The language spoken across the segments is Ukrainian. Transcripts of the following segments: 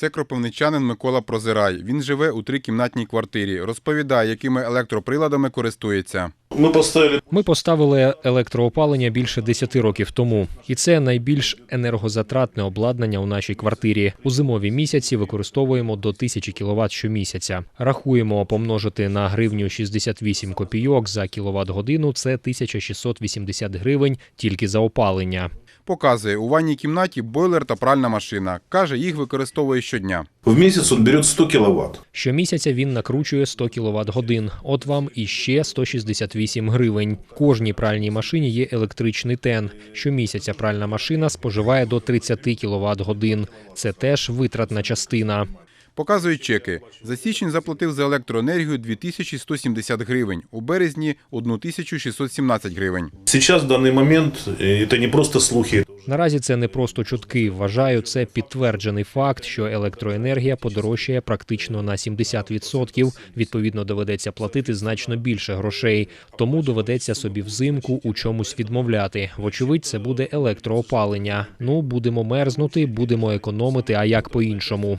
Це кропивничанин Микола Прозирай. Він живе у трикімнатній квартирі. Розповідає, якими електроприладами користується. Ми поставили Ми поставили електроопалення більше 10 років тому, і це найбільш енергозатратне обладнання у нашій квартирі. У зимові місяці використовуємо до 1000 кВт щомісяця. Рахуємо помножити на гривню 68 копійок за кіловат годину. Це 1680 гривень тільки за опалення. Показує, у ванній кімнаті бойлер та пральна машина. Каже, їх використовує щодня. в місяць він бере 100 кВт. Щомісяця він накручує 100 кВт годин. От вам іще 168 гривень. Кожній пральній машині є електричний тен. Щомісяця пральна машина споживає до 30 кВт годин. Це теж витратна частина. Показують чеки. За січень заплатив за електроенергію 2170 гривень, у березні 1617 гривень. Сейчас в данный момент э, это не просто слухи, Наразі це не просто чутки. Вважаю, це підтверджений факт, що електроенергія подорожчає практично на 70%. Відповідно, доведеться платити значно більше грошей. Тому доведеться собі взимку у чомусь відмовляти. Вочевидь, це буде електроопалення. Ну будемо мерзнути, будемо економити. А як по-іншому?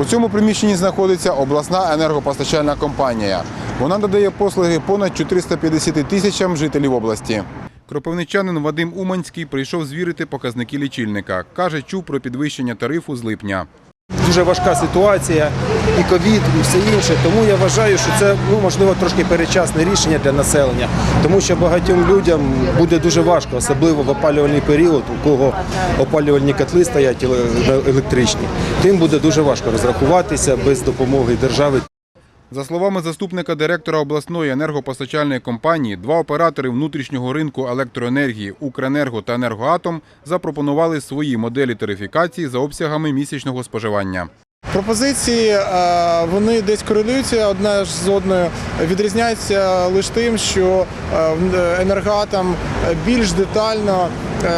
У цьому приміщенні знаходиться обласна енергопостачальна компанія. Вона додає послуги понад 450 тисячам жителів області. Кропивничанин Вадим Уманський прийшов звірити показники лічильника. Каже, чув про підвищення тарифу з липня. Дуже важка ситуація, і ковід, і все інше. Тому я вважаю, що це ну можливо трошки перечасне рішення для населення, тому що багатьом людям буде дуже важко, особливо в опалювальний період, у кого опалювальні котли стоять електричні. Тим буде дуже важко розрахуватися без допомоги держави. За словами заступника директора обласної енергопостачальної компанії, два оператори внутрішнього ринку електроенергії Укренерго та Енергоатом запропонували свої моделі тарифікації за обсягами місячного споживання. Пропозиції е, вони десь корелюються одна з одною, відрізняються лише тим, що е, в- енергоатом більш детально е,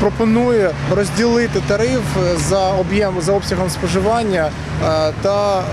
пропонує розділити тариф за об'єм за обсягом споживання е, та е,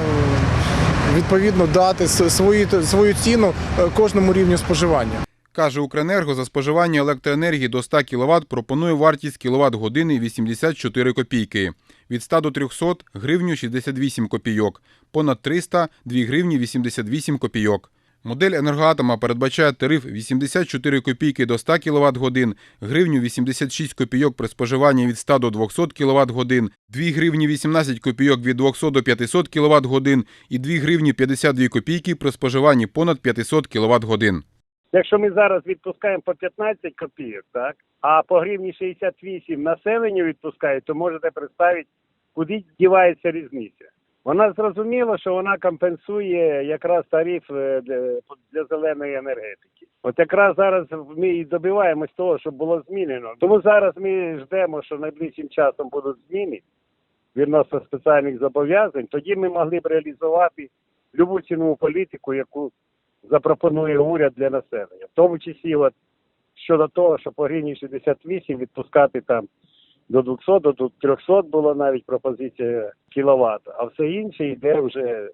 відповідно дати с- свої свою ціну е, кожному рівню споживання. Каже, Укренерго за споживання електроенергії до 100 кВт пропонує вартість кіловат години 84 копійки. Від 100 до 300 – гривню 68 копійок, понад 300 – 2 гривні 88 копійок. Модель енергоатома передбачає тариф 84 копійки до 100 кВт годин, гривню 86 копійок при споживанні від 100 до 200 кВт годин, 2 гривні 18 копійок від 200 до 500 кВт годин і 2 гривні 52 копійки при споживанні понад 500 кВт годин. Якщо ми зараз відпускаємо по 15 копійок, так, а по гривні 68 населенню відпускають, то можете представити, куди дівається різниця. Вона зрозуміла, що вона компенсує якраз тариф е, для, для зеленої енергетики. От якраз зараз ми і добиваємось того, щоб було змінено. Тому зараз ми ждемо, що найближчим часом будуть зміни відносно спеціальних зобов'язань. Тоді ми могли б реалізувати любу цінову політику, яку запропонує уряд для населення, в тому числі от щодо того, що по гривні 68 відпускати там до 200, до 300 було навіть пропозиція кіловат, а все інше йде вже е,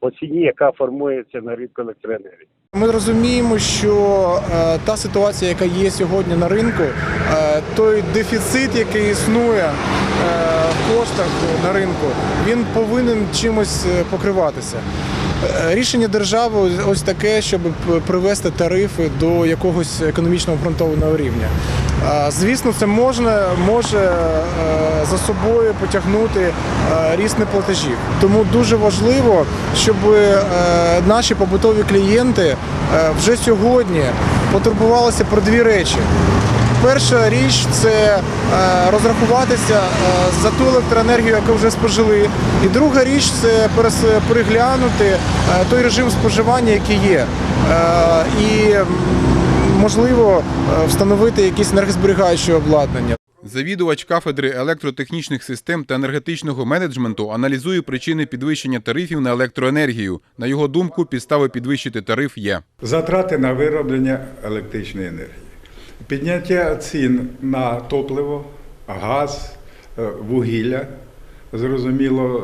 по ціні, яка формується на ринку електроенергії. Ми розуміємо, що е, та ситуація, яка є сьогодні на ринку, е, той дефіцит, який існує е, в коштах на ринку, він повинен чимось е, покриватися. Е, Рішення держави ось таке, щоб привести тарифи до якогось економічно обґрунтованого рівня. Е, Звісно, це можна може е, за собою потягнути ріст неплатежів. Тому дуже важливо, щоб наші побутові клієнти вже сьогодні потурбувалися про дві речі. Перша річ це е, розрахуватися е, за ту електроенергію, яку вже спожили. І друга річ це переглянути е, той режим споживання, який є. І можливо встановити якісь енергозберігаючі обладнання. Завідувач кафедри електротехнічних систем та енергетичного менеджменту аналізує причини підвищення тарифів на електроенергію. На його думку, підстави підвищити тариф є. Затрати на вироблення електричної енергії, підняття цін на топливо, газ, е, вугілля. Зрозуміло,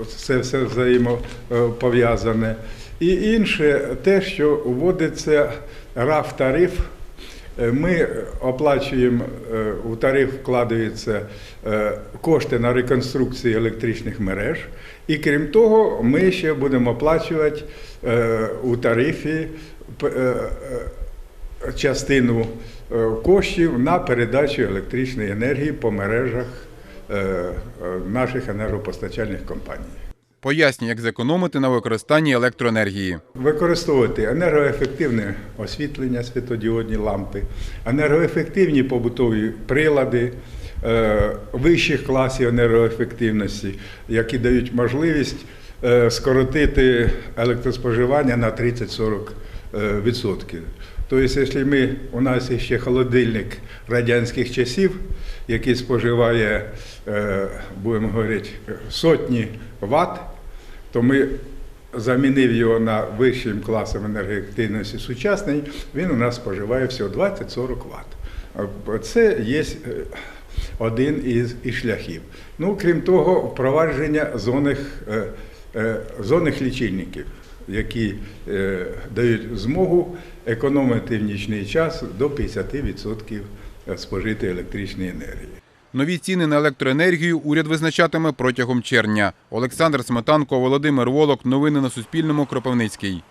е, це все взаємопов'язане. І інше те, що вводиться РАФ-тариф, Е, Ми оплачуємо у тариф вкладаються кошти на реконструкцію електричних мереж, і крім того, ми ще будемо оплачувати у тарифі частину е, коштів на передачу електричної енергії по мережах е, е, наших енергопостачальних компаній. Пояснює, як зекономити на використанні електроенергії. Використовувати енергоефективне освітлення, світодіодні лампи, енергоефективні побутові прилади вищих класів енергоефективності, які дають можливість скоротити електроспоживання на 30-40%. Тобто, якщо ми, у нас ще холодильник радянських часів, який споживає, е, будемо говорити, сотні ватт, то ми замінив його на вищим класом енергоефективності сучасний, він у нас споживає всього 20-40 Вт. Це є е, один із, шляхів. Ну, крім того, впровадження зонних, е, зонних лічильників, які е, дають змогу економити в нічний час до 50% спожитої електричної енергії. Нові ціни на електроенергію уряд визначатиме протягом червня. Олександр Сметанко, Володимир Волок. Новини на Суспільному. Кропивницький.